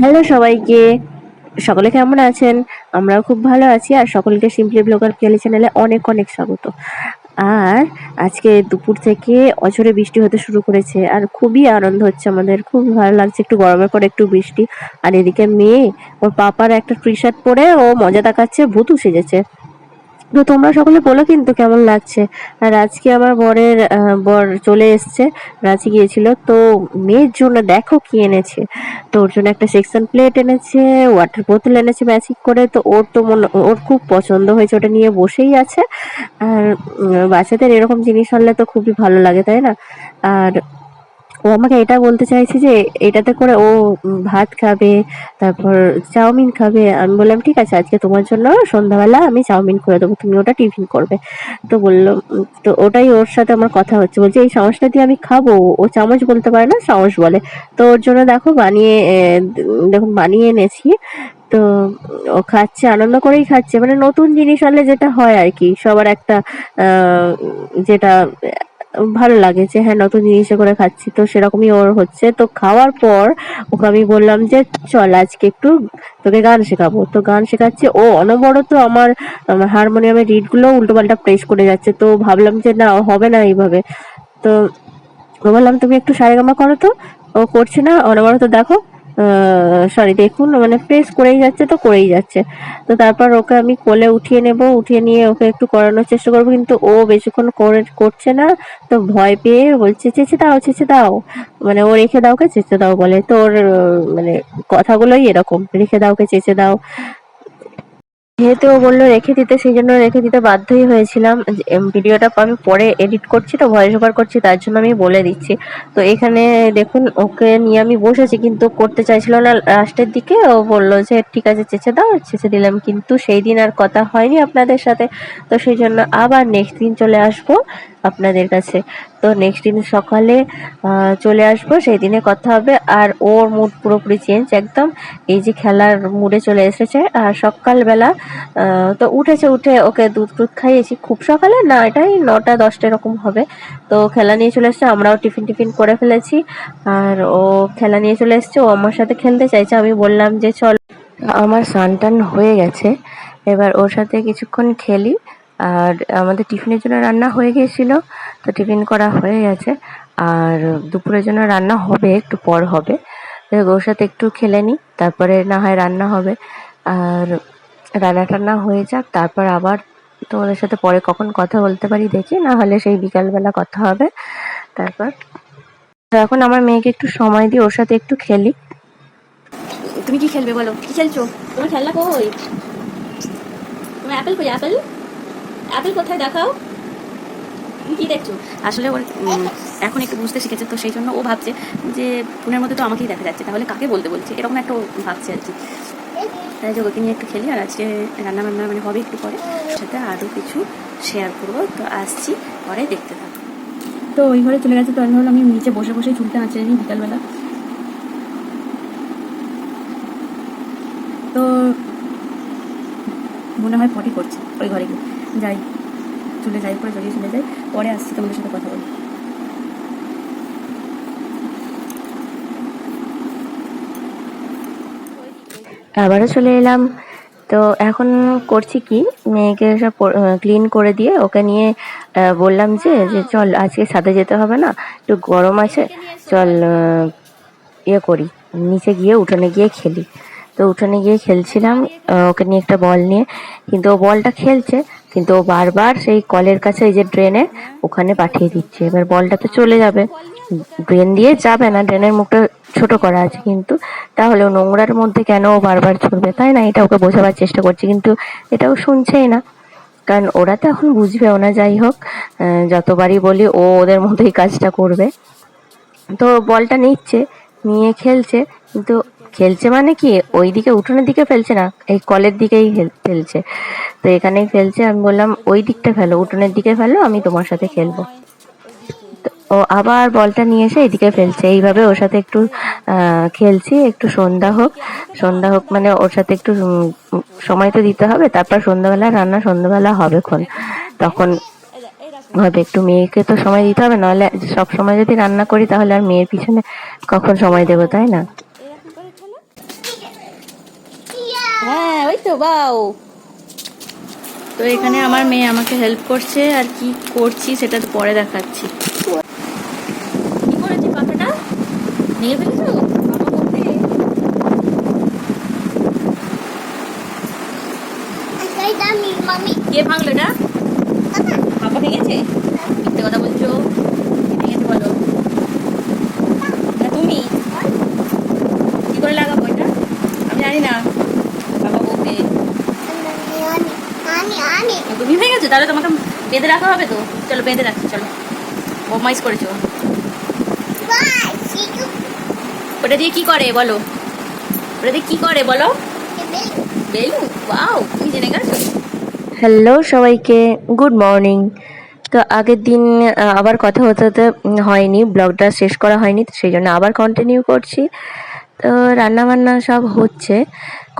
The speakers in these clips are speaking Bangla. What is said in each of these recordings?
হ্যালো সবাইকে। সকলে কেমন আছেন? আমরাও খুব ভালো আছি আর সকলকে সিম্পলি ব্লগার কেলি চ্যানেলে অনেক অনেক স্বাগত। আর আজকে দুপুর থেকে অঝরে বৃষ্টি হতে শুরু করেছে আর খুবই আনন্দ হচ্ছে আমাদের। খুব ভালো লাগছে একটু গরমের পরে একটু বৃষ্টি। আর এদিকে মেয়ে, ওর পাপার একটা টি শার্ট পরে ও মজা দেখাচ্ছে, ভূতু সেজেছে। তো তোমরা সকলে বলো কিন্তু কেমন লাগছে। আর আজকে আমার বরের বর চলে এসছে। রাঁচি গিয়েছিল, তো মেয়ের জন্য দেখো কি এনেছে। তো ওর জন্য একটা সেকশন প্লেট এনেছে, ওয়াটার বোতল এনেছে ম্যাচিং করে। তো ওর তো মনে, ওর খুব পছন্দ হয়েছে, ওটা নিয়ে বসেই আছে। আর বাচ্চাদের এরকম জিনিস আনলে তো খুবই ভালো লাগে, তাই না? আর ও আমাকে এটা বলতে চাইছে যে এটাতে করে ও ভাত খাবে, তারপর চাউমিন খাবে। আমি বললাম, ঠিক আছে, আজকে তোমার জন্য সন্ধ্যাবেলা আমি চাউমিন করে দেবো, তুমি ওটা টিফিন করবে। তো বলল, তো ওটাই ওর সাথে আমার কথা হচ্ছে। বলছে, এই চামচটা দিয়ে আমি খাব। ও চামচ বলতে পারে না চামচ বলে। তো ওর জন্য দেখো বানিয়ে দেখুন বানিয়ে এনেছি। তো ও খাচ্ছে, আনন্দ করেই খাচ্ছে। মানে নতুন জিনিস আনলে যেটা হয় আর কি, সবার একটা যেটা ভালো লাগে যে হ্যাঁ নতুন জিনিসে করে খাচ্ছি, তো সেরকমই ওর হচ্ছে। তো খাওয়ার পর ওকে আমি বললাম যে, চল আজকে একটু তোকে গান শেখাবো। তো গান শেখাচ্ছে। ও অনবরত আমার হারমোনিয়ামের রিডগুলো উল্টো পাল্টা প্রেস করে যাচ্ছে। তো ভাবলাম যে, না, হবে না এইভাবে। তো বললাম, তুমি একটু সারেগামা করো তো। ও করছে না। অনবরত দেখো সরি দেখুন মানে প্রেস করেই যাচ্ছে তো করেই যাচ্ছে। তো তারপর ওকে আমি কোলে উঠিয়ে নেব, উঠিয়ে নিয়ে ওকে একটু করানোর চেষ্টা করব, কিন্তু ও বেশিক্ষণ করে, করছে না। তো ভয় পেয়ে বলছে, চেঁচে দাও চেঁচে দাও। মানে ও রেখে দাওকে চেঁচে দাও বলে। তো ওর মানে কথাগুলোই এরকম, রেখে দাওকে চেঁচে দাও। যেহেতু ও বলল রেখে দিতে, সেই জন্য রেখে দিতে বাধ্যই হয়েছিলাম। ভিডিওটা আমি পরে এডিট করছি, তো ভয়েস ওভার করছি, তার জন্য আমি বলে দিচ্ছি। তো এখানে দেখুন, ওকে নিয়ে আমি বসেছি, কিন্তু করতে চাইছিল না লাস্টের দিকে। ও বলল যে, ঠিক আছে, চেঁচে দাও, চেঁচে দিলাম। কিন্তু সেই দিন আর কথা হয়নি আপনাদের সাথে। তো সেই জন্য আবার নেক্সট দিন চলে আসব আপনাদের কাছে। তো নেক্সট দিন সকালে চলে আসব, সেই দিনে কথা হবে। আর ওর মুড পুরোপুরি চেঞ্জ একদম। এই যে খেলার মুডে চলে এসেছে। আর সকালবেলা তো উঠেছে, উঠে ওকে দুধ টুধ খাইয়েছি। খুব সকালে না, এটাই নটা, দশটা এরকম হবে। তো খেলা নিয়ে চলে এসছে, আমরাও টিফিন টিফিন করে ফেলেছি। আর ও খেলা নিয়ে চলে এসছে, ও আমার সাথে খেলতে চাইছে। আমি বললাম যে চল। আমার স্নান টান হয়ে গেছে। এবার ওর সাথে কিছুক্ষণ খেলি। আর আমাদের টিফিনের জন্য রান্না হয়ে গিয়েছিল, তো টিফিন করা হয়ে গেছে। আর দুপুরের জন্য রান্না হবে, একটু পর হবে। ওর সাথে একটু খেলে নিই, তারপরে না হয় রান্না হবে। আর রান্না টান্না হয়ে যাক, তারপর আবার তোমাদের সাথে পরে কখন কথা বলতে পারি দেখি, না হলে সেই বিকালবেলা কথা হবে। তারপর এখন আমার মেয়েকে একটু সময় দিই ওর সাথে একটু খেলি। তুমি কি খেলবে বলো? কি খেলছো? তোমার খেলনা কই? তোমার অ্যাপেল কই? অ্যাপেল? অ্যাপেল কোথায় দেখাও? কি দেখছ? আসলে ওর এখন একটু বুঝতে শিখেছে তো সেই জন্য ও ভাবছে যে ফোনের মধ্যে তো আমাকেই দেখা যাচ্ছে তাহলে কাকে বলতে বলছে? এরকম একটা ও ভাবছে আর কি। তাই যে ওকে নিয়ে একটু খেলি আর আজকে রান্না বান্না মানে হবে একটু পরে। সাথে আরও কিছু শেয়ার করব। তো আসছি পরে দেখতে থাকো। তো ওই ঘরে চলে গেছে তো আমি ভাবলাম আমি নিচে বসে বসে চুলটা আঁচড়ে নিই বিকালবেলা তো মনে হয় পটি করছে ওই ঘরে গিয়ে। যাই চলে যাই পরে জড়িয়ে চলে যাই পরে আসছি তোমাদের সাথে কথা বলি আবারও চলে এলাম। তো এখন করছি কি মেয়েকে সব ক্লিন করে দিয়ে ওকে নিয়ে বললাম যে যে চল আজকে সাথে যেতে হবে না একটু গরম আছে চল ইয়ে করি নিচে গিয়ে উঠোনে গিয়ে খেলি। তো উঠোনে গিয়ে খেলছিলাম ওকে নিয়ে একটা বল নিয়ে। কিন্তু ও বলটা খেলছে, কিন্তু ও বারবার সেই কলের কাছে এই যে ড্রেনে ওখানে পাঠিয়ে দিচ্ছে। এবার বলটা তো চলে যাবে। ড্রেন দিয়ে যাবে না ড্রেনের মুখটা ছোট করা আছে কিন্তু। তাহলে নোংরার মধ্যে কেন ও বারবার ছুটবে? তাই না? এটা ওকে বোঝাবার চেষ্টা করছি, কিন্তু এটাও শুনছেই না। কারণ ওরা তো এখন বুঝবেও না যাই হোক যতবারই বলি ও ওদের মতোই কাজটা করবে। তো বলটা নিচ্ছে, নিয়ে খেলছে, কিন্তু খেলছে মানে কি? ওই দিকে উঠোনের দিকে ফেলছে না, এই কলের দিকেই ফেলছে তো এখানেই ফেলছে আমি বললাম, ওই দিকটা ফেলো, উঠোনের দিকে ফেলো, আমি তোমার সাথে খেলব। ও আবার বলটা নিয়ে এসে এদিকে ফেলছে। এইভাবে ওর সাথে একটু খেলছি, একটু সন্ধ্যা হোক। সন্ধ্যা হোক মানে ওর সাথে একটু সময় তো দিতে হবে, তারপর সন্ধ্যাবেলা রান্না সন্ধ্যাবেলা হবে খন তখন হবে একটু মেয়েকে তো সময় দিতে হবে, নাহলে সব সময় যদি রান্না করি তাহলে আর মেয়ের পিছনে কখন সময় দেবো, তাই না? হ্যাঁ ওই তো বাও তো এখানে আমার মেয়ে আমাকে হেল্প করছে আর কি করছি সেটা তো পরে দেখাচ্ছি। কি করেছি পাখাটা? ভেঙে ফেলেছো? বাবা বলবে। কে ভাঙলো এটা? পাপা ভেঙেছে? মিথ্যে কথা বলছো কে ভেঙেছে বলো না তুমি কি করে লাগাবো এটা আমি জানি না বাবা বলবে তুমি ভেঙে গেছো তাহলে তোমাকে বেঁধে রাখা হবে তো? চলো বেঁধে রাখছি চলো। বদমাইশ করেছ। ওটা দিয়ে কি করে, বলো? ওটা দিয়ে কি করে, বলো? বেলু বাও তুমি জেনে গেছো? হ্যালো সবাইকে, গুড মর্নিং। তো আগের দিন আবার কথা হতে হতে হয়নি, ব্লগটা শেষ করা হয়নি সেই জন্য আবার কন্টিনিউ করছি। তো রান্না বান্না সব হচ্ছে।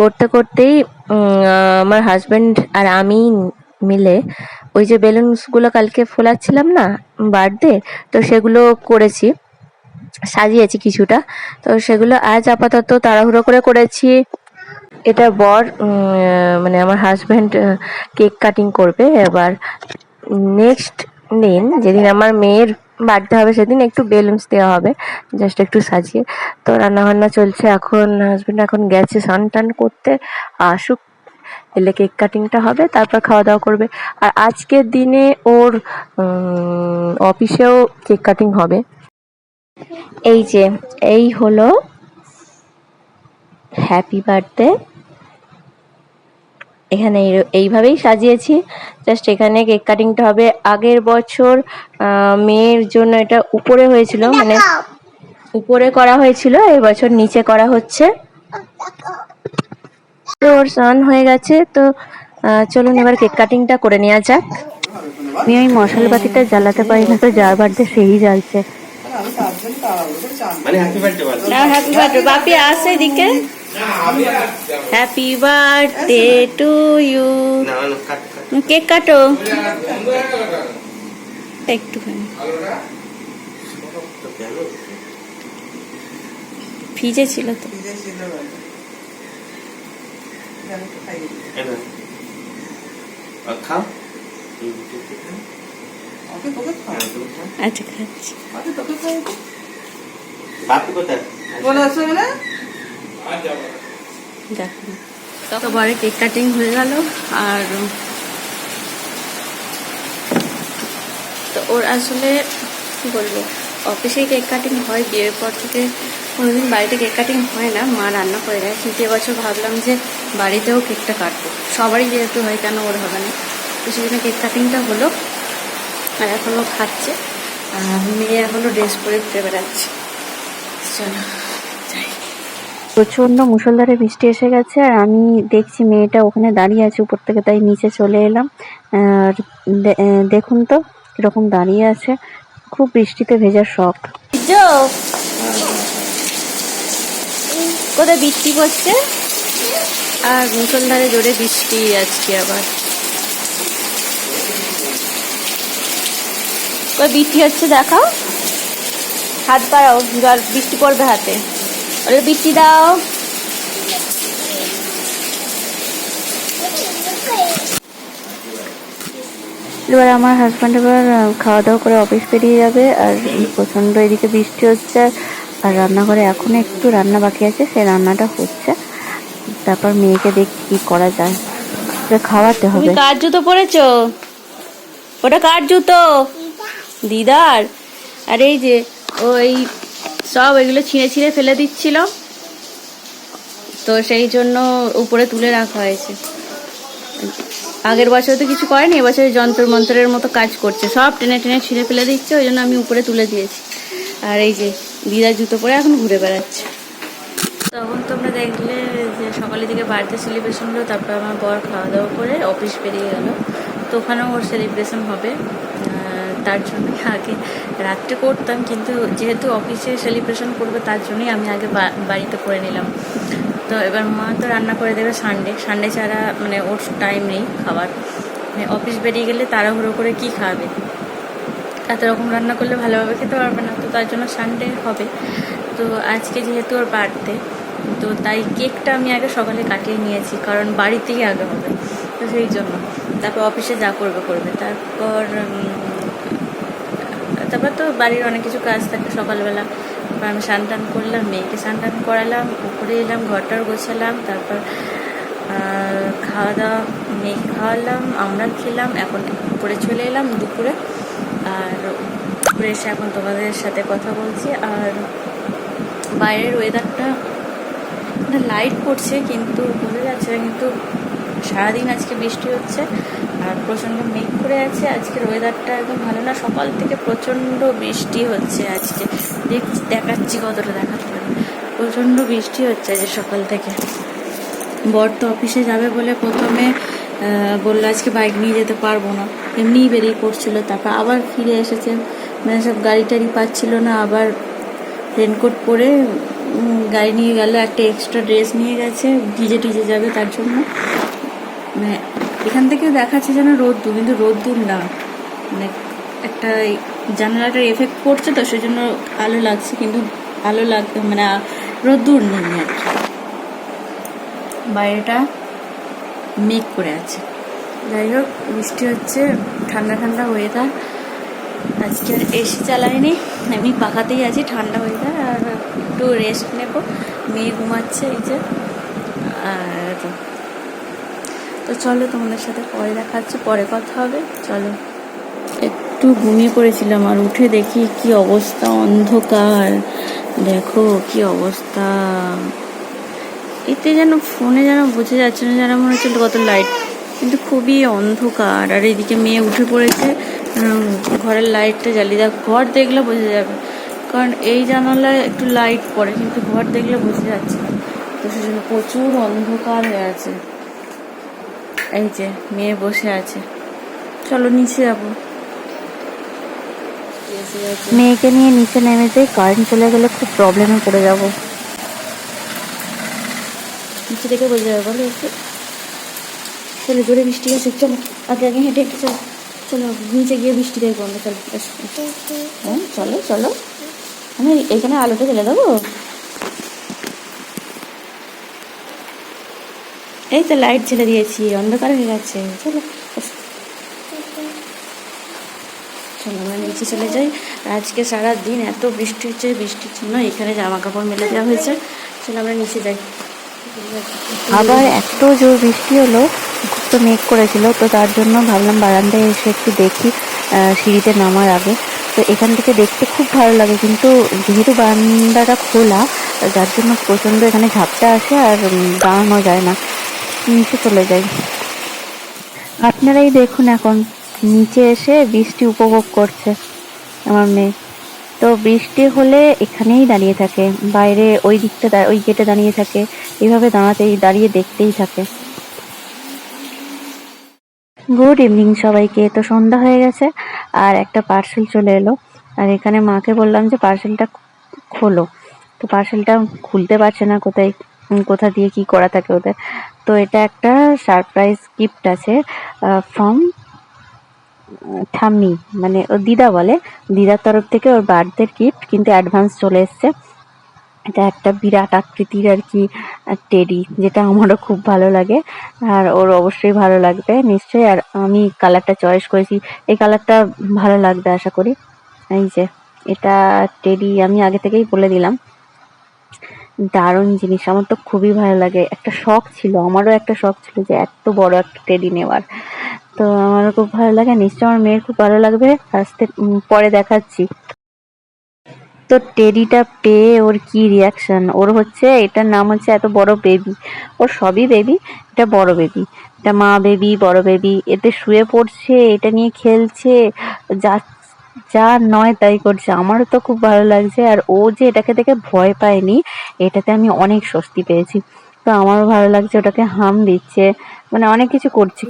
করতে করতেই আমার হাজব্যান্ড আর আমি মিলে ওই যে বেলুনসগুলো কালকে ফোলাচ্ছিলাম না বার্থডে, তো সেগুলো করেছি, সাজিয়েছি কিছুটা। তো সেগুলো আজ আপাতত তাড়াহুড়ো করে করেছি। এটা বর মানে আমার হাজব্যান্ড কেক কাটিং করবে। এবার নেক্সট দিন, যেদিন আমার মেয়ের বার্থডে হবে, সেদিন একটু বেলুনস দেওয়া হবে জাস্ট একটু সাজিয়ে। তো রান্না বান্না চলছে এখন হাজব্যান্ড এখন গেছে স্নান টান করতে, আসুক। এলে কেক কাটিংটা হবে তারপর খাওয়া দাওয়া করবে। আর আজকের দিনে ওর উম, অফিসেও কেক কাটিং হবে। এই যে এই হলো হ্যাপি বার্থডে। এখানে এই- এইভাবেই সাজিয়েছি। জাস্ট এখানে কেক কাটিংটা হবে। আগের বছর আহ, মেয়ের জন্য এটা উপরে হয়েছিল মানে উপরে করা হয়েছিল এই বছর নিচে করা হচ্ছে। তো ওর স্নান হয়ে গেছে তো চলুন এবার কেক কাটিংটা করে নেওয়া যাক। আমি ওই মশাল বাতিটা জ্বালাতে পারি না তো যার বাড়তে সেই জ্বালছে। মানে হ্যাপি বার্থডে বল। না হ্যাপি বার্থডে বাপি আসে এদিকে। Happy birthday to you cake কাটো। একটুখানি। তো ভিজে ছিল তো। আচ্ছা খাচ্ছি বাপি কোথায় দেখো তো কেক কাটিং হয়ে গেল আর তো ওর আসলে কি বলব অফিসে কেক কাটিং হয় বিয়ের পর থেকে কোনোদিন বাড়িতে কেক কাটিং হয় না মা রান্না করে দেয়। কিন্তু এবছর ভাবলাম যে বাড়িতেও কেকটা কাটবো। সবারই যেহেতু হয় কেন ওর হবে না? তো সেজন্য কেক কাটিংটা হলো আর এখনও খাচ্ছে আর মেয়ে এখনও ড্রেস পরে ঘুরে বেড়াচ্ছে। চলো যাই। প্রচণ্ড মুষলধারে বৃষ্টি এসে গেছে আর আমি দেখছি মেয়েটা ওখানে দাঁড়িয়ে আছে উপর থেকে তাই নিচে চলে এলাম। আর দে- দেখুন তো কীরকম দাঁড়িয়ে আছে। খুব বৃষ্টিতে ভেজার শখ। কোথায় বৃষ্টি পড়ছে? আর মুসলধারে জোরে বৃষ্টি আজকে আবার। কই বৃষ্টি হচ্ছে দেখাও? হাত বাড়াও জল বৃষ্টি পড়বে হাতে। ওরে বৃষ্টি দাও। এবার আমার হাজব্যান্ড এবার খাওয়া দাওয়া করে অফিস বেরিয়ে যাবে আর প্রচণ্ড এদিকে বৃষ্টি হচ্ছে। আর রান্নাঘরে এখনও একটু রান্না বাকি আছে সেই রান্নাটা হচ্ছে। তারপর মেয়েকে দেখি কি করা যায়। খাওয়াতে তুমি হবে। কার জুতো পরেছো? ওটা কার জুতো? দিদার? আর এই যে ওই সব এগুলো ছিঁড়ে ছিঁড়ে ফেলে দিচ্ছিল। তো সেই জন্য উপরে তুলে রাখা হয়েছে। আগের বছর তো কিছু করেনি এবছর যন্ত্র মন্ত্রের মতো কাজ করছে। সব টেনে টেনে ছিঁড়ে ফেলে দিচ্ছে ওই জন্য আমি উপরে তুলে দিয়েছি। আর এই যে দিদার জুতো পরে এখন ঘুরে বেড়াচ্ছে। তখন তোমরা দেখলে যে সকালের দিকে বার্থডে সেলিব্রেশন হলো, তারপর আমার বর খাওয়া দাওয়া করে অফিস বেরিয়ে গেল। তো ওখানেও ওর সেলিব্রেশন হবে। তার জন্য আগে রাত্রে করতাম, কিন্তু যেহেতু অফিসে সেলিব্রেশন করবে, তার জন্যই আমি আগে বাড়িতে করে নিলাম। তো এবার মা তো রান্না করে দেবে সানডে সানডে ছাড়া মানে ওর টাইম নেই খাবার। মানে অফিস বেরিয়ে গেলে তাড়াহুড়ো করে কি খাবে? এত রকম রান্না করলে ভালোভাবে খেতে পারবে না, তো তার জন্য সানডে হবে। তো আজকে যেহেতু ওর বার্থডে তো তাই কেকটা আমি আগে সকালে কাটিয়ে নিয়েছি, কারণ বাড়িতেই আগে হবে। তো সেই জন্য। তারপর অফিসে যা করবে করবে। তারপর তারপর তো বাড়ির অনেক কিছু কাজ থাকে সকালবেলা। আমি স্নান টান করলাম, মেয়েকে স্নান টান করালাম, উপরে এলাম ঘরটার গোছালাম, তারপর খাওয়া দাওয়া, মেয়েকে খাওয়ালাম, আমরা খেলাম, এখন উপরে চলে এলাম দুপুরে। আর এসে এখন তোমাদের সাথে কথা বলছি। আর বাইরের ওয়েদারটা লাইট পড়ছে কিন্তু বোঝা যাচ্ছে না, কিন্তু সারাদিন আজকে বৃষ্টি হচ্ছে আর প্রচণ্ড মেঘ করে আছে। আজকের ওয়েদারটা একদম ভালো না, সকাল থেকে প্রচণ্ড বৃষ্টি হচ্ছে আজকে। দেখছি, দেখাচ্ছি কতটা দেখাতে পারি প্রচণ্ড বৃষ্টি হচ্ছে আজকে সকাল থেকে। বর তো অফিসে যাবে বলে প্রথমে বলল, আজকে বাইক নিয়ে যেতে পারব না। এমনিই বেরিয়ে পড়ছিল। তারপর আবার ফিরে এসেছে। মানে সব গাড়ি টাড়ি পাচ্ছিল না। আবার রেনকোট পরে গাড়ি নিয়ে গেল, একটা এক্সট্রা ড্রেস নিয়ে গেছে। ভিজে টিজে যাবে তার জন্য। মানে এখান থেকে দেখাচ্ছে যেন রোদ্দুর, কিন্তু রোদ্দুর না। মানে একটা জানালাটার এফেক্ট পড়ছে তো, সেজন্য আলো লাগছে, কিন্তু আলো লাগ মানে রোদ্দুর নেই আর কি। বাইরেটা মেঘ করে আছে। যাই হোক, বৃষ্টি হচ্ছে, ঠান্ডা ঠান্ডা ওয়েদার আজকে আর এসি চালাইনি এমনি পাখাতেই আছি, ঠান্ডা ওয়েদার আর একটু রেস্ট নেব। মেয়ে ঘুমাচ্ছে এই যে, আর তো চলো তোমাদের সাথে পরে দেখা হচ্ছে, পরে কথা হবে, চলো। একটু ঘুমিয়ে পড়েছিলাম, আর উঠে দেখি কি অবস্থা অন্ধকার। দেখো কি অবস্থা। এতে যেন ফোনে যেন বোঝা যাচ্ছে না, যেন মনে হচ্ছে কত লাইট কিন্তু খুবই অন্ধকার। আর এদিকে মেয়ে উঠে পড়েছে। ঘরের লাইটটা জ্বালিয়ে দেখ ঘর দেখলে বোঝা যাবে। কারণ এই জানালায় একটু লাইট পড়ে, কিন্তু ঘর দেখলে বোঝা যাচ্ছে না। তো সেজন্য প্রচুর অন্ধকার হয়ে আছে। এই যে, মেয়ে বসে আছে। চলো নিচে যাব। মেয়েকে নিয়ে নিচে নেমেতেই কারেন্ট চলে গেলে খুব প্রবলেমে পড়ে যাব। নিচে থেকে বোঝা যাবে, বলো একটু। চলো জোরে বৃষ্টি আছে, চলো, আগে আগে হেঁটে হেঁটে চলো। চলো, নিচে গিয়ে বৃষ্টি দেখব আমরা, চলো। হ্যাঁ চলো চলো। আমি এখানে আলোটা জ্বেলে দেবো? এই তো লাইট ছেড়ে দিয়েছি, অন্ধকার হয়ে গেছে। চলো চলো, আমরা নিচে চলে যাই। আজকে সারা দিন এত বৃষ্টি হচ্ছে, বৃষ্টির জন্য এখানে জামা কাপড় মেলে দেওয়া হয়েছে। চলো, আমরা নিচে যাই। আবার এত জোর বৃষ্টি হলো তো মেঘ করেছিল, তো তার জন্য ভাবলাম বারান্দায় এসে একটু দেখি সিঁড়িতে নামার আগে। তো এখান থেকে দেখতে খুব ভালো লাগে, কিন্তু যেহেতু বারান্দাটা খোলা, যার জন্য প্রচণ্ড এখানে ঝাপটা আসে আর দাঁড়ানো যায় না, নিচে চলে যাই। আপনারাই দেখুন এখন, নিচে এসে বৃষ্টি উপভোগ করছে আমার মেয়ে। তো বৃষ্টি হলে এখানেই দাঁড়িয়ে থাকে। বাইরে ওই দিকটা ওই গেটে দাঁড়িয়ে থাকে। এইভাবে দাঁড়াতেই, দাঁড়িয়ে দেখতেই থাকে। গুড ইভিনিং সবাইকে। তো সন্ধ্যা হয়ে গেছে আর একটা পার্সেল চলে এলো। আর এখানে মাকে বললাম যে পার্সেলটা খোলো। তো পার্সেলটা খুলতে পারছে না কোথায়, কোথা দিয়ে কি করা থাকে ওদের। তো এটা একটা সারপ্রাইজ গিফট আছে ফ্রম ঠাম্মি মানে ও দিদা বলে। দিদার তরফ থেকে ওর বার্থডের গিফট কিন্তু অ্যাডভান্স চলে এসছে। এটা একটা বিরাট আকৃতির আর কি টেডি যেটা আমারও খুব ভালো লাগে। আর ওর অবশ্যই ভালো লাগবে, নিশ্চয়ই। আর আমি কালারটা চয়েস করেছি। এই কালারটা ভালো লাগবে, আশা করি। এই যে, এটা টেডি আমি আগে থেকেই বলে দিলাম। দারুণ জিনিস। আমার তো খুবই ভালো লাগে। একটা শখ ছিল, আমারও একটা শখ ছিল যে এত বড় একটা টেডি নেওয়ার। তো আমারও খুব ভালো লাগে। নিশ্চয় আমার মেয়ের খুব ভালো লাগবে। আসতে পরে দেখাচ্ছি। তো টেডিটা পেয়ে ওর কি রিয়াকশন ওর হচ্ছে, এটার নাম হচ্ছে এত বড় বেবি ওর সবই বেবি এটা বড় বেবি এটা মা বেবি বড় বেবি এতে শুয়ে পড়ছে, এটা নিয়ে খেলছে যা যা নয় তাই করছে। আমারও তো খুব ভালো লাগছে। আর ও যে এটাকে দেখে ভয় পায়নি, এটাতে আমি অনেক স্বস্তি পেয়েছি। তো আমারও ভালো লাগছে, ওটাকে হাম দিচ্ছে। মানে অনেক কিছু করছে।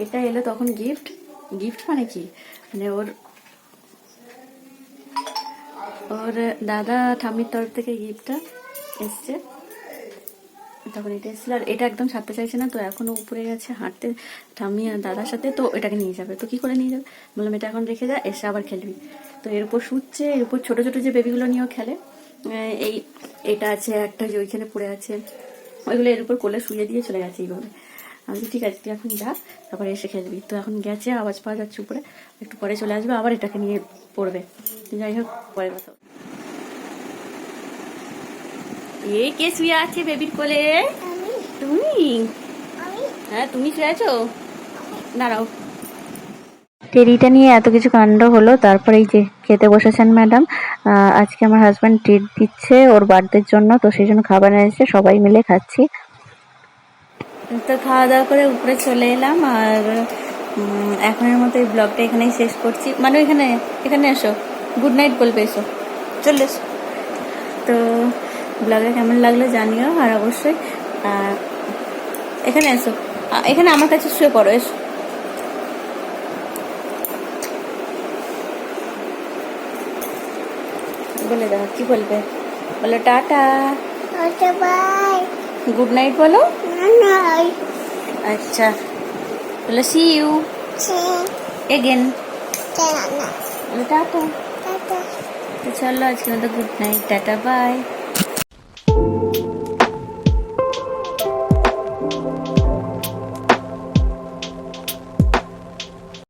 এটা এলো তখন গিফট গিফট মানে কি? মানে ওর ওর দাদা ঠাম্মির তরফ থেকে গিফটটা এসছে। তখন এটা এসেছিল। আর এটা একদম ছাড়তে চাইছে না, তো এখনও উপরে গেছে, হাঁটতে ঠাম্মি আর দাদার সাথে, তো এটাকে নিয়ে যাবে। তো কি করে নিয়ে যাবে? বললাম, এটা এখন রেখে যা, এসে আবার খেলবি। তো এর উপর শুচ্ছে, এর উপর ছোটো ছোটো যে বেবিগুলো নিয়েও খেলে এই, এটা আছে একটা যে ওইখানে পড়ে আছে, ওইগুলো এর উপর কোলে শুয়ে দিয়ে চলে গেছে এইভাবে। আমি ঠিক আছে, তুই এখন যা, তারপরে এসে খেলবি। তো এখন গেছে, আওয়াজ পাওয়া যাচ্ছে উপরে, একটু পরে চলে আসবে, আবার এটাকে নিয়ে পড়বে। যাই হোক পরে কথা হবে। এ কে শুয়ে আছে বেবির কোলে? তুমি? হ্যাঁ তুমি শুয়ে আছো? দাঁড়াও। টেরিটা নিয়ে এত কিছু কাণ্ড হলো তারপরে এই যে খেতে বসেছেন ম্যাডাম আজকে আমার হাজব্যান্ড ট্রিট দিচ্ছে ওর বার্থডের জন্য তো সেই জন্য খাবার এনেছে সবাই মিলে খাচ্ছি। তো খাওয়া দাওয়া করে উপরে চলে এলাম আর এখনের মতো এই ব্লগটা এখানেই শেষ করছি। মানে এখানে এখানে এসো। গুড নাইট বলবে এসো। চলে এসো। তো ব্লগে কেমন লাগল জানিও আর অবশ্যই এখানে এসো। এখানে আমার কাছে শুয়ে পড়ো এসো। বলে দাও কি বলবে? বলো টাটা। বাই। গুড নাইট বলো। আচ্ছা বলো সি ইউ এগেন টাটা। তো চলো আজকে মতো গুড নাইট টাটা বাই।